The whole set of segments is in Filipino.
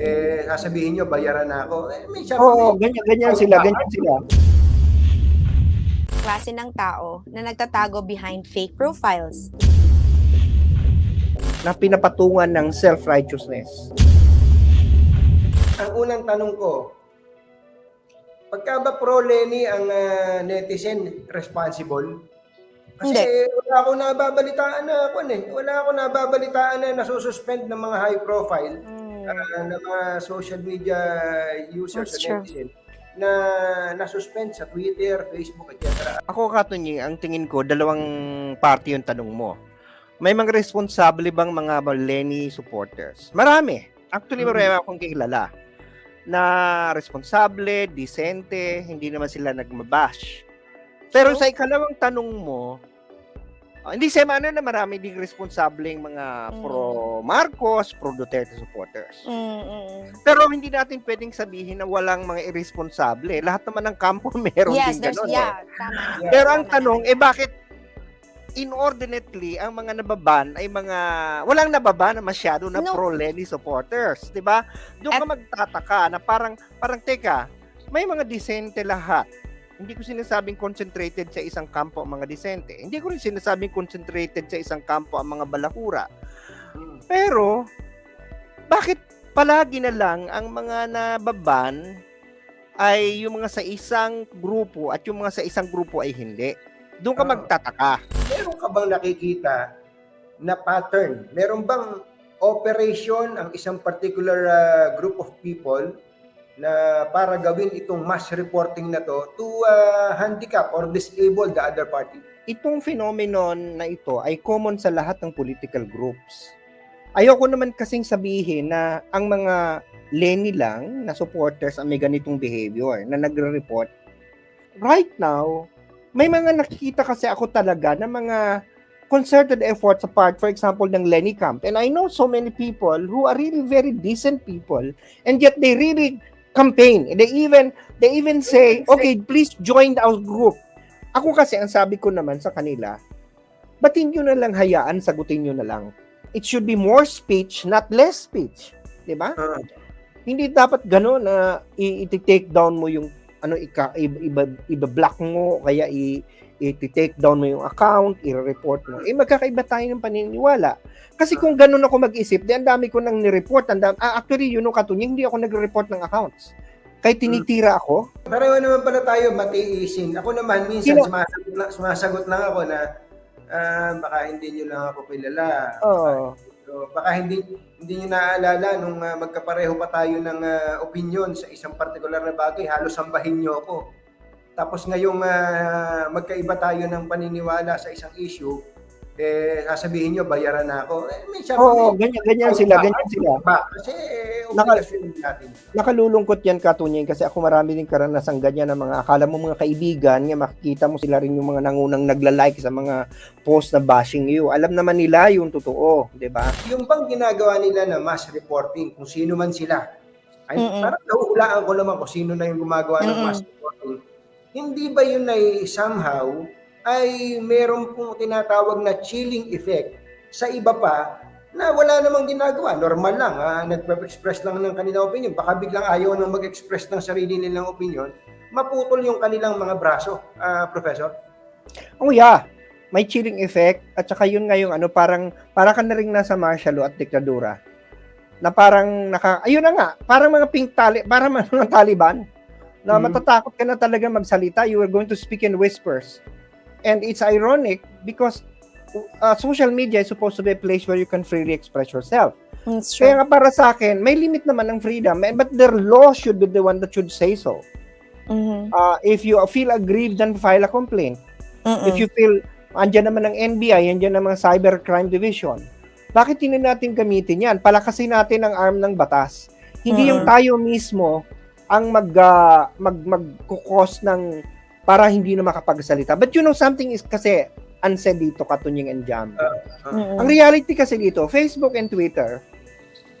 Eh, sasabihin nyo, bayaran na ako. Eh, may sabi, Oo, ganyan, ganyan sila, ganyan sila. klase ng tao na nagtatago behind fake profiles. Na pinapatungan ng self-righteousness. ang unang tanong ko, pagka ba pro Lenny ang ah, netizen responsible? Kasi Hindi. wala ako nababalitaan na ako eh. Wala ako nababalitaan na nasususpend ng mga high profile ah, ng mga social media users That's true. netizen na nasuspend sa Twitter, Facebook, etc. Ako, Katunyi, ang tingin ko, dalawang party yung tanong mo. May mga responsable bang mga Lenny supporters? Marami. Actually, Mhm. marami akong kilala na responsable, disente, hindi naman sila nagmabash. Pero sa ikalawang tanong mo, ah, hindi sa ano na marami ding responsableng mga Mm. pro Marcos, pro Duterte supporters. Mm-mm. Pero hindi natin pwedeng sabihin na walang mga irresponsable. Lahat naman ng kampo meron Yes, din ganun. eh. yeah, tama. Yeah. Pero ang Tama tanong, eh bakit inordinately ang mga nababan ay mga walang nababan na masyado na No. pro Lenny supporters, 'di ba? Doon ka magtataka na parang parang teka, may mga disente lahat. Hindi ko sinasabing concentrated sa isang kampo ang mga disente. Hindi ko rin sinasabing concentrated sa isang kampo ang mga balakura. Pero bakit palagi na lang ang mga nababan ay yung mga sa isang grupo at yung mga sa isang grupo ay hindi? Doon ka Ah. magtataka. Meron ka bang nakikita na pattern? Meron bang operation ang isang particular ah, group of people na para gawin itong mass reporting na to to ah, handicap or disable the other party? Itong phenomenon na ito ay common sa lahat ng political groups. Ayoko naman kasing sabihin na ang mga Lenny lang na supporters ang may ganitong behavior na nagre-report. Right now, may mga nakikita kasi ako talaga na mga concerted efforts sa part, for example, ng Lenny Camp. And I know so many people who are really very decent people and yet they really campaign. They even they even say, okay, please join our group. Ako kasi ang sabi ko naman sa kanila, batin nyo na lang hayaan, sagutin nyo na lang. It should be more speech, not less speech. 'Di ba? Ah. Hindi dapat gano'n na i-take down mo yung ano ika iba iba block mo kaya i i-take down mo yung account, i-report mo. Eh magkakaiba tayo ng paniniwala. Kasi kung gano'n ako mag-isip, di ang dami ko nang ni-report, ang dami, ah, actually yun yung katunying, hindi ako nagre-report ng accounts. Kahit tinitira ako, Pareho naman pala tayo matiisin. Ako naman, minsan Sino- sumasagot lang, sumasagot lang ako na ah, baka hindi nyo lang ako kilala. oh, So, baka hindi hindi niyo naaalala nung ah, magkapareho pa tayo ng ah, opinion sa isang particular na bagay, halos sambahin niyo ako. Tapos ngayong ah, magkaiba tayo ng paniniwala sa isang issue, eh sasabihin niyo bayaran na ako. Eh Oo, ganyan, ganyan sila, ganyan sila. ba? Kasi eh, Naka- natin. Nakalulungkot yan katunying kasi ako marami din karanasang ganyan ng mga akala mo mga kaibigan, nga makikita mo sila rin yung mga nangunang nagla-like sa mga post na bashing you. Alam naman nila yung totoo, 'di ba? Yung bang ginagawa nila na mass reporting, kung sino man sila, ay Mm-mm. parang nahuhulaan ko naman kung sino na yung gumagawa ng Mm-mm. mass reporting. Hindi ba yun ay somehow ay meron pong tinatawag na chilling effect sa iba pa na wala namang ginagawa. Normal lang, ah, nagpe-express lang ng kanilang opinion. Baka biglang ayaw nang mag-express ng sarili nilang opinion, maputol yung kanilang mga braso, ah, Professor. Oh yeah, may chilling effect at saka yun nga yung ano parang para ka na rin nasa martial law at diktadura. Na parang naka ayun na nga, parang mga pink tali, parang mga Taliban na Mhm. matatakot ka na talaga magsalita, you are going to speak in whispers. And it's ironic because uh, social media is supposed to be a place where you can freely express yourself. Kaya true. nga para sa akin, may limit naman ng freedom, eh, but their law should be the one that should say so. Mhm. Uh, if you feel aggrieved, then file a complaint. Mm-mm. If you feel, andyan naman ng NBI, andyan ng mga Cybercrime Division, bakit hindi natin gamitin yan? Palakasin natin ang arm ng batas. Hindi yung Mm. tayo mismo ang mag, uh, mag magkukos ng para hindi na makapagsalita. But you know, something is kasi unsaid dito, Katunying and Jam. Mm-mm. Ang reality kasi dito, Facebook and Twitter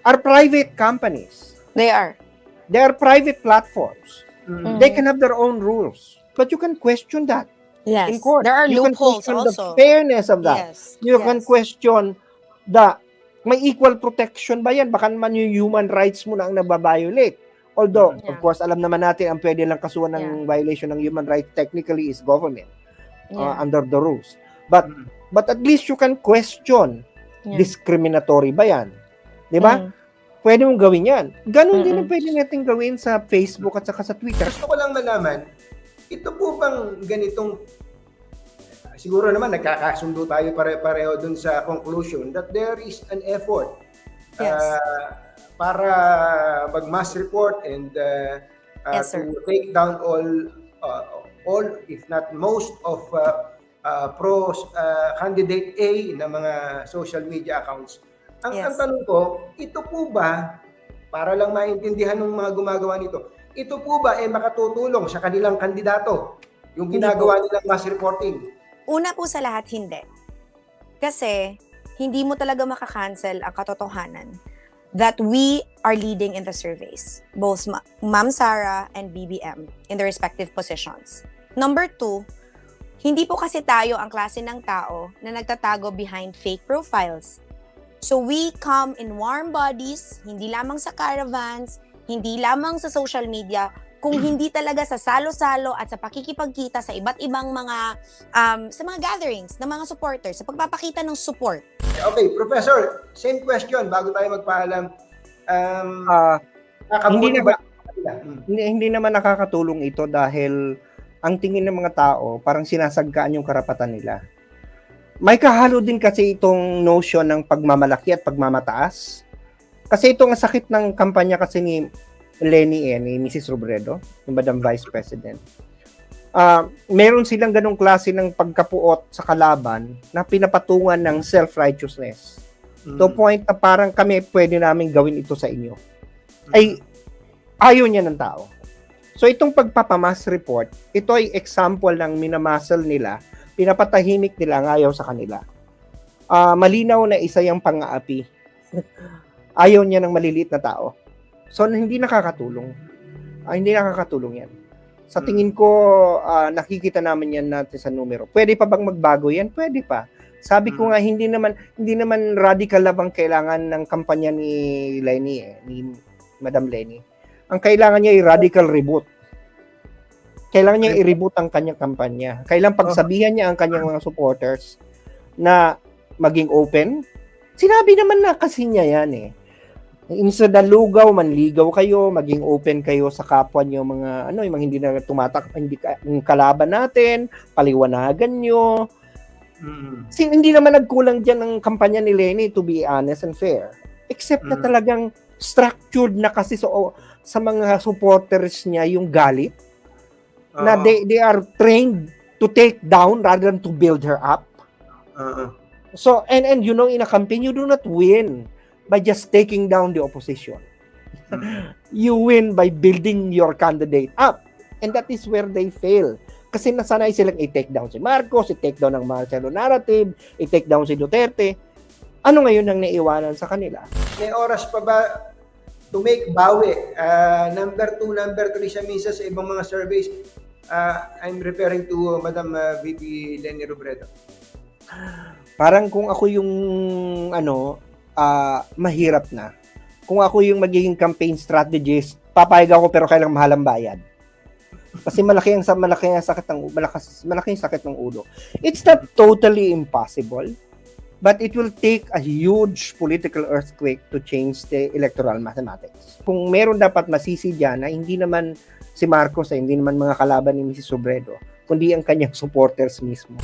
are private companies. They are. They are private platforms. Mm. They can have their own rules. But you can question that Yes. in court. There are you can loopholes question also. the fairness of that. Yes. You can yes. question da may equal protection ba yan? Baka naman yung human rights mo na ang nababiolate. Although, Yeah. of course, alam naman natin ang pwede lang kasuhan ng violation ng human rights technically is government uh, Yeah. under the rules. But Mm. but at least you can question Yeah. discriminatory ba yan? 'Di ba? Mm. Pwede mong gawin yan. Ganon din Mm-mm. ang pwede natin gawin sa Facebook at saka sa Twitter. Gusto ko lang malaman, ito po bang ganitong siguro naman nagkakasundo tayo pare-pareho dun sa conclusion that there is an effort Yes. uh, para mag-mass report and uh, uh, Yes, sir. to take down all uh, all if not most of uh, uh, pro uh, candidate A na mga social media accounts. Ang, Yes. ang tanong ko, ito po ba para lang maintindihan ng mga gumagawa nito, ito po ba ay makatutulong sa kanilang kandidato? Yung ginagawa nilang mass reporting? Una po sa lahat, hindi. Kasi, hindi mo talaga makakancel ang katotohanan that we are leading in the surveys. Both Ma- Ma'am Sara and BBM in their respective positions. Number two, hindi po kasi tayo ang klase ng tao na nagtatago behind fake profiles. So we come in warm bodies, hindi lamang sa caravans, hindi lamang sa social media, kung hindi talaga sa salo-salo at sa pakikipagkita sa iba't ibang mga um, sa mga gatherings ng mga supporters, sa pagpapakita ng support. Okay, Professor, same question bago tayo magpaalam. Um, nakabuti hindi na ba? Hmm. hindi, hindi naman nakakatulong ito dahil ang tingin ng mga tao parang sinasagkaan yung karapatan nila. May kahalo din kasi itong notion ng pagmamalaki at pagmamataas. Kasi ito ang sakit ng kampanya kasi ni Lenny eh, ni Mrs. Robredo, yung Madam Vice President. Ah, meron silang ganong klase ng pagkapuot sa kalaban na pinapatungan ng self-righteousness. To Hmm. point na parang kami pwede namin gawin ito sa inyo ay ayaw niya ng tao. So itong pagpapamas report, ito ay example ng minamuscle nila, pinapatahimik nila ang ayaw sa kanila. Ah, malinaw na isa yung pang-aapi. ayaw niya ng maliliit na tao. So hindi nakakatulong. Ah, hindi nakakatulong yan. Sa tingin ko, ah, nakikita naman yan natin sa numero. Pwede pa bang magbago yan? Pwede pa. Sabi ko Mm. nga hindi naman hindi naman radical lang ang kailangan ng kampanya ni Lenny eh, ni Madam Lenny. Ang kailangan niya ay radical reboot. Kailangan niya i-reboot ang kanyang kampanya. Kailangan pagsabihan niya ang kanyang mga supporters na maging open. Sinabi naman na kasi niya yan eh. Instead na lugaw, manligaw kayo, maging open kayo sa kapwa niyo mga ano, yung mga hindi na tumatak, hindi ka, yung kalaban natin, paliwanagan niyo, Hmm. Kasi hindi naman nagkulang dyan ng kampanya ni Lenny to be honest and fair. Except na Mm. talagang structured na kasi so, sa mga supporters niya yung galit na Oo. they, they are trained to take down rather than to build her up. Oo. So, and, and you know, in a campaign, you do not win by just taking down the opposition. Hmm. You win by building your candidate up. And that is where they fail. Kasi nasanay silang i-take down si Marcos, i-take down ang Marcelo narrative, i-take down si Duterte. Ano ngayon ang naiiwanan sa kanila? May oras pa ba to make bawi? Ah, number two, number three siya minsan sa ibang mga surveys. Ah, I'm referring to Madam ah, VP Lenny Robredo. Parang kung ako yung ano, ah, mahirap na. Kung ako yung magiging campaign strategist, papayag ako pero kailang mahal ang bayad. Kasi malaki ang malaki ang sakit ng malakas malaki ang sakit ng ulo. It's not totally impossible, but it will take a huge political earthquake to change the electoral mathematics. Kung meron dapat masisi diyan na hindi naman si Marcos ay hindi naman mga kalaban ni Mrs. Sobredo, kundi ang kanyang supporters mismo.